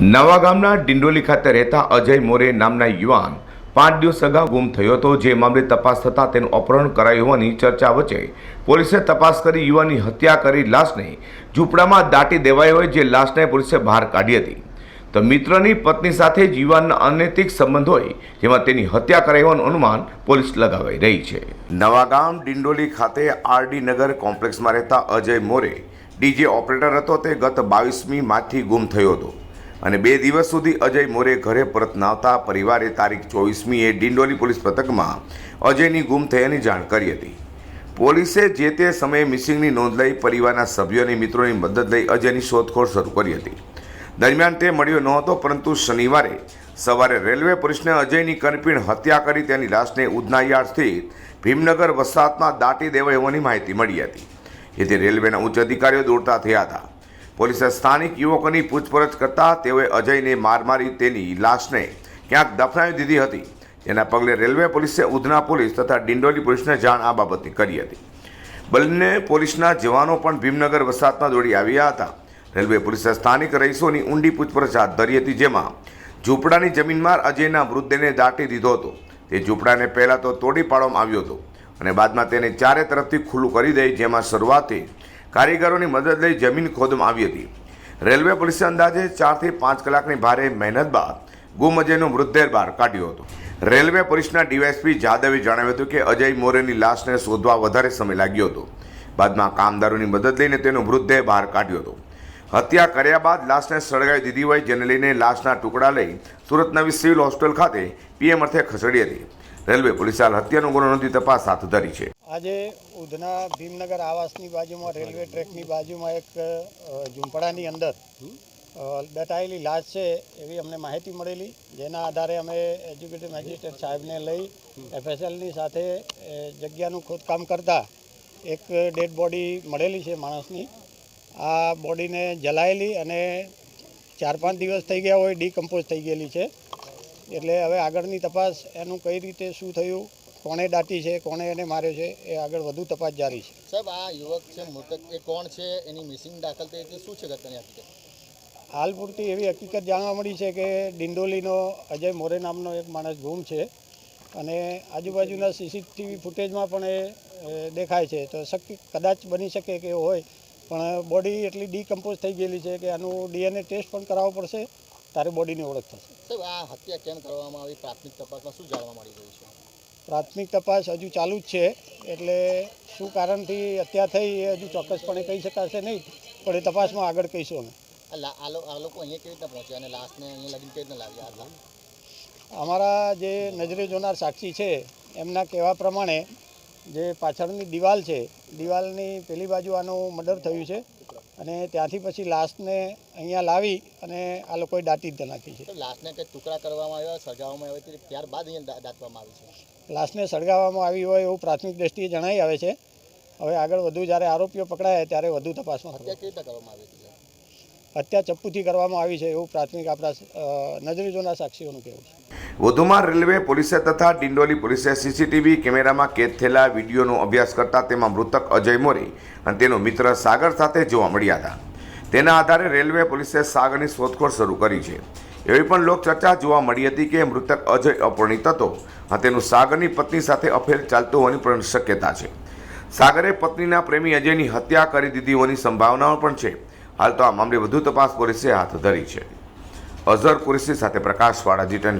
નવા ગામના ડિંડોલી ખાતે રહેતા અજય મોરે નામના યુવાન પાંચ દિવસ અગાઉ ગુમ થયો હતો. જે મામલે તપાસ થતાં તેનું અપહરણ કરાયું હોવાની ચર્ચા વચ્ચે પોલીસે તપાસ કરી યુવાનની હત્યા કરી, લાશને ઝૂંપડામાં દાટી દેવાઈ હોય જે લાશને પોલીસે બહાર કાઢી હતી. તો મિત્રની પત્ની સાથે જ યુવાનના અનૈતિક સંબંધ હોય જેમાં તેની હત્યા કરાઈ હોવાનું અનુમાન પોલીસ લગાવાઈ રહી છે. નવાગામ ડિંડોલી ખાતે આરડી નગર કોમ્પ્લેક્સમાં રહેતા અજય મોરે ડીજે ઓપરેટર હતો. તે ગત બાવીસમી માર્ચથી ગુમ થયો હતો. અને બે દિવસ સુધી અજય મોરે ઘરે પરત ન આવતા પરિવારે તારીખ ચોવીસમીએ ડિંડોલી પોલીસ પથકમાં અજયની ગુમ થયાની જાણ કરી હતી. પોલીસે જે તે સમયે મિસિંગની નોંધ લઈ પરિવારના સભ્યો અને મિત્રોની મદદ લઈ અજયની શોધખોળ શરૂ કરી હતી. દરમિયાન તે મળ્યો નહોતો, પરંતુ શનિવારે સવારે રેલવે પોલીસને અજયની કરપીણ હત્યા કરી તેની લાશને ઉધના સ્થિત ભીમનગર વસાહતમાં દાટી દેવાઈ હોવાની માહિતી મળી હતી. જેથી રેલવેના ઉચ્ચ અધિકારીઓ દોડતા થયા હતા. પોલીસે સ્થાનિક યુવકોની પૂછપરછ કરતા તેઓએ અજયને માર મારી તેની લાશને ક્યાંક દફનાવી દીધી હતી. જેના પગલે રેલવે પોલીસે ઉધના પોલીસ તથા ડિંડોલી પોલીસને જાણ આ બાબતની કરી હતી. બંને પોલીસના જવાનો પણ ભીમનગર વસાહતમાં દોડી આવ્યા હતા. રેલવે પોલીસે સ્થાનિક રહીશોની ઊંડી પૂછપરછ હાથ ધરી હતી, જેમાં ઝૂંપડાની જમીનમાં અજયના મૃતદેહને દાટી દીધો હતો. તે ઝૂંપડાને પહેલાં તો તોડી પાડવામાં આવ્યો હતો અને બાદમાં તેને ચારે તરફથી ખુલ્લું કરી દઈ જેમાં શરૂઆતે કારીગરોની મદદ લઈ જમીન ખોદવામાં આવી હતી. રેલવે પોલીસે અંદાજે ચારથી પાંચ કલાકની ભારે મહેનત બાદ ગુમ અજયનો મૃતદેહ બહાર કાઢ્યો હતો. રેલવે પોલીસના ડીવાયએસપી જાદવે જણાવ્યું હતું કે અજય મોરેની લાશને શોધવા વધારે સમય લાગ્યો હતો. બાદમાં કામદારોની મદદ લઈને તેનો મૃતદેહ બહાર કાઢ્યો હતો. હત્યા કર્યા બાદ લાશને સળગાવી દીધી હોય જેને લઈને લાશના ટુકડા લઈ સુરત નવી સિવિલ હોસ્પિટલ ખાતે પીએમ અર્થે ખસેડી હતી. રેલવે પોલીસે હાલ હત્યાનો ગુનો નોંધી તપાસ હાથ ધરી છે. આજે ઉધના ભીમનગર આવાસની બાજુમાં રેલવે ટ્રેકની બાજુમાં એક ઝુંપડાની અંદર દટાયેલી લાશ છે એવી અમને માહિતી મળેલી. જેના આધારે અમે એજ્યુકેટિવ મેજિસ્ટ્રેટ સાહેબને લઈ એફએસએલની સાથે જગ્યાનું ખોદકામ કરતા એક ડેડ બોડી મળેલી છે માણસની. આ બોડીને જલાયેલી અને ચાર પાંચ દિવસ થઈ ગયા હોય, ડીકમ્પોઝ થઈ ગયેલી છે. એટલે હવે આગળની તપાસ એનું કઈ રીતે શું થયું કોણે દાટી છે કોણે એને માર્યો છે એ આગળ વધુ તપાસ જારી છે. સાહેબ આ યુવક છે મૃતક એ કોણ છે એની મિસિંગ દાખલ થઈ હતી શું છે ઘટનાની હકીકત? હાલ પૂરતી એવી હકીકત જાણવા મળી છે કે ડિંડોલીનો અજય મોરે નામનો એક માણસ ગુમ છે અને આજુબાજુના સીસીટીવી ફૂટેજમાં પણ એ દેખાય છે. તો શક્ય કદાચ બની શકે કે હોય પણ બોડી એટલી ડીકમ્પોઝ થઈ ગયેલી છે કે આનું ડીએનએ ટેસ્ટ પણ કરાવવો પડશે તારે બોડીની ઓળખ થશે. સાહેબ આ હત્યા કેમ કરવામાં આવી? પ્રાથમિક તપાસમાં શું જાણવા મળી રહ્યું છે? પ્રાથમિક તપાસ હજુ ચાલુ જ છે એટલે શું કારણથી હત્યા થઈ એ હજુ ચોક્કસપણે કહી શકાશે નહીં પણ એ તપાસમાં આગળ કહીશું અમે. લા- આ આ લોકો અહીંયા કેવી રીતના અને લાશને અહીંયા લગીને કેવી રીતના લાવ્યા હતા અમારા જે નજરે જોનાર સાક્ષી છે એમના કહેવા પ્રમાણે જે પાછળની દિવાલ છે દિવાલની પેલી બાજુ આનું મર્ડર થયું છે. અને ત્યાંથી પછી લાશને અહીંયા લાવી અને આ લોકોએ દાટી જ નાખી છે. લાશને કંઈ ટુકડા કરવામાં આવ્યા સળગાવવામાં આવ્યા છે ત્યારબાદ અહીંયા દાટવામાં આવી છે? લાશને સળગાવવામાં આવી હોય એવું પ્રાથમિક દ્રષ્ટિએ જણાઈ આવે છે. હવે આગળ વધુ જ્યારે આરોપીઓ પકડાય ત્યારે વધુ તપાસમાં હત્યા કેવી રીતે કરવામાં આવી હતી? હત્યા ચપ્પુથી કરવામાં આવી છે એવું પ્રાથમિક આપણા નજરી નજરે જોનાર સાક્ષીઓનું કહેવું છે. વધુમાં રેલવે પોલીસે તથા ડિંડોલી પોલીસે સીસીટીવી કેમેરામાં કેદ થયેલા વિડીયોનો અભ્યાસ કરતા તેમાં મૃતક અજય મોરી અને તેનો મિત્ર સાગર સાથે જોવા મળ્યા હતા. તેના આધારે રેલવે પોલીસે સાગરની શોધખોળ શરૂ કરી છે. એવી પણ લોકચર્ચા જોવા મળી હતી કે મૃતક અજય અપરિણિત હતો અને તેનું સાગરની પત્ની સાથે અફેર ચાલતું હોવાની પણ શક્યતા છે. સાગરે પત્નીના પ્રેમી અજયની હત્યા કરી દીધી હોવાની સંભાવનાઓ પણ છે. હાલ તો આ મામલે વધુ તપાસ પોલીસે હાથ ધરી છે. અઝર કુરેશી સાથે પ્રકાશવાળા જી ટેન